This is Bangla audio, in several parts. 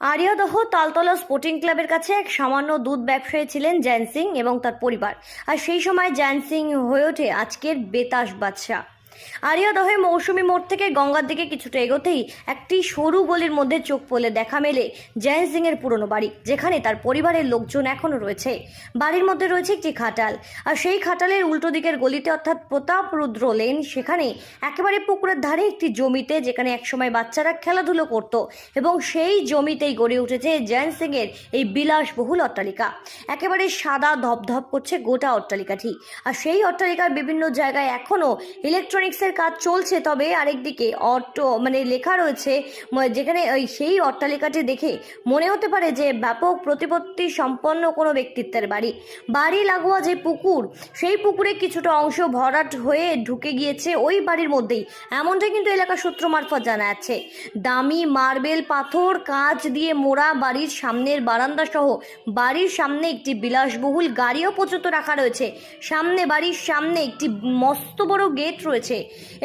আরিয়াদহ তালতলা স্পোর্টিং ক্লাবের কাছে এক সামান্য দুধ ব্যবসায়ী ছিলেন জ্যান সিং এবং তার পরিবার। আর সেই সময় জ্যান সিং হয়ে ওঠে আজকের বেতাস বাদশাহ। আরিয়াদহে মৌসুমী মোড় থেকে গঙ্গার দিকে কিছুটা এগোতেই একটি সরু গলির মধ্যে চোখ পড়লে দেখা মেলে জয়ন সিং এর পুরনো বাড়ি, যেখানে তার পরিবারের লোকজন এখনও রয়েছে। বাড়ির মধ্যে রয়েছে একটি খাটাল, আর সেই খাটালের উল্টো দিকের গলিতে অর্থাৎ প্রতাপ রুদ্র লেন, সেখানে একেবারে পুকুরের ধারে একটি জমিতে যেখানে একসময় বাচ্চারা খেলাধুলো করত, এবং সেই জমিতেই গড়ে উঠেছে জয়ন সিং এর এই বিলাসবহুল অট্টালিকা। একেবারে সাদা ধপধপ করছে গোটা অট্টালিকাটি, আর সেই অট্টালিকার বিভিন্ন জায়গায় এখনও ইলেকট্রনিক্সের কাজ চলছে, তবে আরেকদিকে অটো মানে লেখা রয়েছে যেখানে ওই সেই অট্টালিকাটি দেখে মনে হতে পারে যে ব্যাপক প্রতিপত্তি সম্পন্ন কোনো ব্যক্তিত্বের বাড়ি। বাড়ি লাগোয়া যে পুকুর, সেই পুকুরে কিছুটা অংশ ভরাট হয়ে ঢুকে গিয়েছে ওই বাড়ির মধ্যেই। এমনটাই কিন্তু এলাকা সূত্র মারফত জানা যাচ্ছে। দামি মার্বেল পাথর, কাঁচ দিয়ে মোড়া বাড়ির সামনের বারান্দা সহ বাড়ির সামনে একটি বিলাসবহুল গাড়িও পর্যন্ত রাখা রয়েছে। সামনে বাড়ির সামনে একটি মস্ত বড় গেট রয়েছে।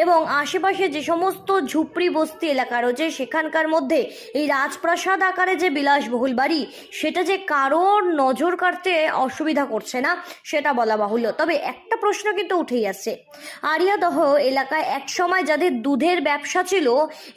এবং আশেপাশে যে সমস্ত ঝুপড়ি বস্তি এলাকা রয়েছে, সেখানকার মধ্যে এই রাজপ্রাসাদ আকারে যে বিলাসবহুল বাড়ি, সেটা যে কারোর নজর কাটতে অসুবিধা করছে না, সেটা বলা বাহুল্য। তবে একটা প্রশ্ন কিন্তু উঠেই আসছে। আরিয়াদহ এলাকায় একসময় যাদের দুধের ব্যবসা ছিল,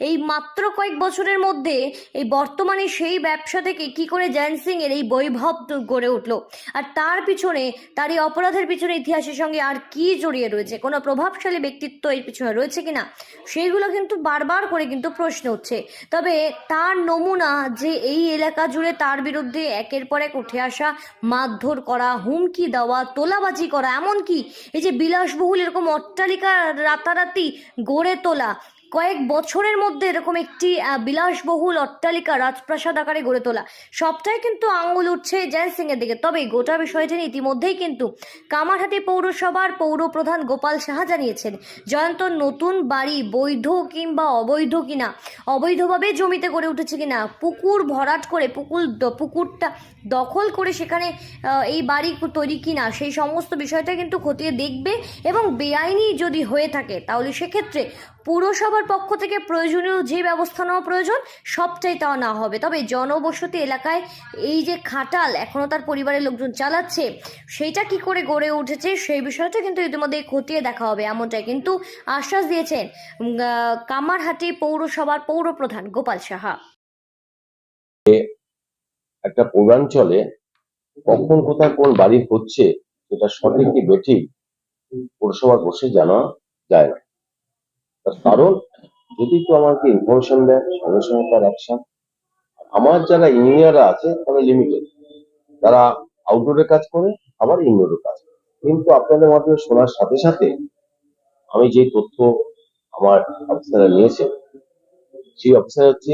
এই মাত্র কয়েক বছরের মধ্যে এই বর্তমানে সেই ব্যবসা থেকে কি করে জয়ন সিং এর এই বৈভব গড়ে উঠল? আর তার পিছনে, তার এই অপরাধের পিছনে ইতিহাসের সঙ্গে আর কি জড়িয়ে রয়েছে? কোনো প্রভাবশালী ব্যক্তিত্ব এর পিছনে রয়েছে কিনা? সেইগুলো কিন্তু বারবার করে কিন্তু প্রশ্ন উঠছে। তবে তার নমুনা যে এই এলাকা জুড়ে তার বিরুদ্ধে একের পর এক উঠে আসা, মারধর করা, হুমকি দেওয়া, তোলাবাজি করা, এমনকি এই যে বিলাসবহুল এরকম অট্টালিকা রাতারাতি গড়ে তোলা। কয়েক বছরের মধ্যে এরকম একটি বিলাসবহুল অট্টালিকা রাজপ্রাসাদ আকারে গড়ে তোলা। সবটাই কিন্তু আঙুল উঠছে জয়ন সিং এর দিকে। তবে গোটা বিষয়টি নিয়ে ইতিমধ্যেই কিন্তু কামারহাটি পৌরসভার পৌর প্রধান গোপাল সাহা জানিয়েছেন, জয়ন্ত নতুন বাড়ি বৈধ কিংবা অবৈধ কিনা, অবৈধভাবে জমিতে গড়ে উঠেছে কিনা, পুকুর ভরাট করে পুকুর পুকুরটা দখল করে সেখানে এই বাড়ি তৈরি কিনা, সেই সমস্ত বিষয়টা কিন্তু খতিয়ে দেখবে এবং বেআইনি যদি হয়ে থাকে, তাহলে সেক্ষেত্রে পুরসভার পক্ষ থেকে প্রয়োজনীয় যে ব্যবস্থা নেওয়া প্রয়োজন, সবটাই তা না হবে। তবে জনবসতি এলাকায় এই যে খাটাল এখনও তার পরিবারের লোকজন চালাচ্ছে, সেইটা কি করে গড়ে উঠেছে সেই বিষয়টা কিন্তু ইতিমধ্যে খতিয়ে দেখা হবে, এমনটাই কিন্তু আশ্বাস দিয়েছেন কামারহাটি পৌরসভার পৌরপ্রধান গোপাল সাহা। একটা পূর্বাঞ্চলে কখন, কোথায়, কোন বাড়ি হচ্ছে, সেটা সঠিক কি বেঠিক, পৌরসভা বসে জানা যায় না। কারণ যদি তো আমাকে ইনফরমেশন দেয়, সঙ্গে সঙ্গে তার অ্যাকশন আমার যারা ইঞ্জিনিয়াররা আছে তারা লিমিটেড তারা আউটডোরে কাজ করে, আবার ইনডোরে কাজ করে। কিন্তু আপনাদের মাধ্যমে শোনার সাথে সাথে আমি যে তথ্য আমার অফিসাররা নিয়েছে, সেই অফিসার হচ্ছে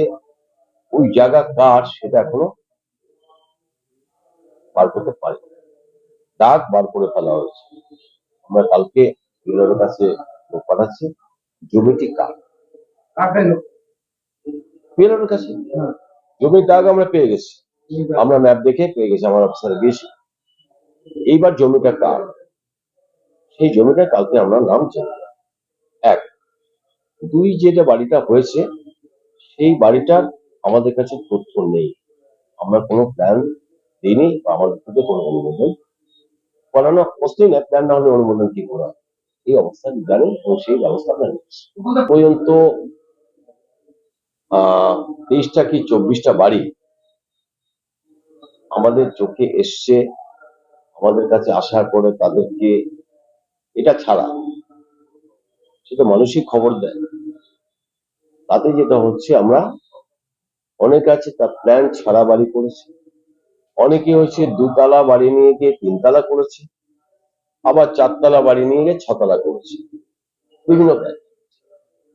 ওই জায়গা কার সেটা এখনও বার করতে পারি দাগ বার করে ফেলা হয়েছে। আমরা কালকে ইউনিয়নের কাছে পাঠাচ্ছি জমিটি কার পিএলওর কাছে? জমির দাগ আমরা পেয়ে গেছি। আমরা ম্যাপ দেখে পেয়ে গেছি আমার অফিসারে গিয়েছি। এইবার জমিটা কার? সেই জমিটা কালকে আমরা নাম জানি এক দুই যেটা বাড়িটা হয়েছে সেই বাড়িটার আমাদের কাছে তথ্য নেই। আমরা কোনো প্ল্যান দিইনি বা আমাদের থেকে কোনো অনুমোদন করানো প্রশ্নই না প্ল্যান না হলে অনুমোদন কি করা? এই অবস্থা জানি এবং সেই ব্যবস্থা আমরা নিচ্ছি। পর্যন্ত তেইশটা কি চব্বিশটা বাড়ি আমাদের চোখে এসছে, আমাদের কাছে আসার পরে তাদেরকে এটা ছাড়া সেটা মানুষই খবর দেয়। তাতে যেটা হচ্ছে আমরা অনেক আছে তার প্ল্যান ছাড়া বাড়ি করেছে। অনেকে হচ্ছে দুতলা বাড়ি নিয়ে গিয়ে তিনতলা করেছে, আবার চারতলা বাড়ি নিয়ে গিয়ে ছতলা করেছে। বিভিন্ন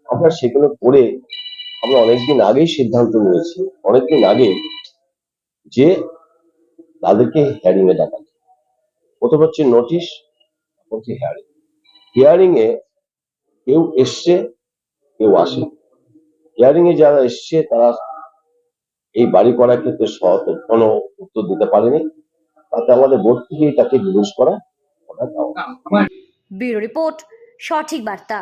আমরা সেগুলো করে আমরা অনেকদিন আগেই সিদ্ধান্ত নিয়েছি, অনেকদিন আগে যে তাদেরকে হ্যারিং এ ডাকা প্রথম হচ্ছে নোটিশ হচ্ছে হিয়ারিং হিয়ারিং এ কেউ এসছে, কেউ আসে হিয়ারিং এ যারা এসছে, তারা এই বাড়ি করার ক্ষেত্রে সৎ, কোনো উত্তর দিতে পারেনি। তাতে আমাদের বোর্ড থেকেই তাকে রিলিজ করা ব্যুরো রিপোর্ট, সঠিক বার্তা।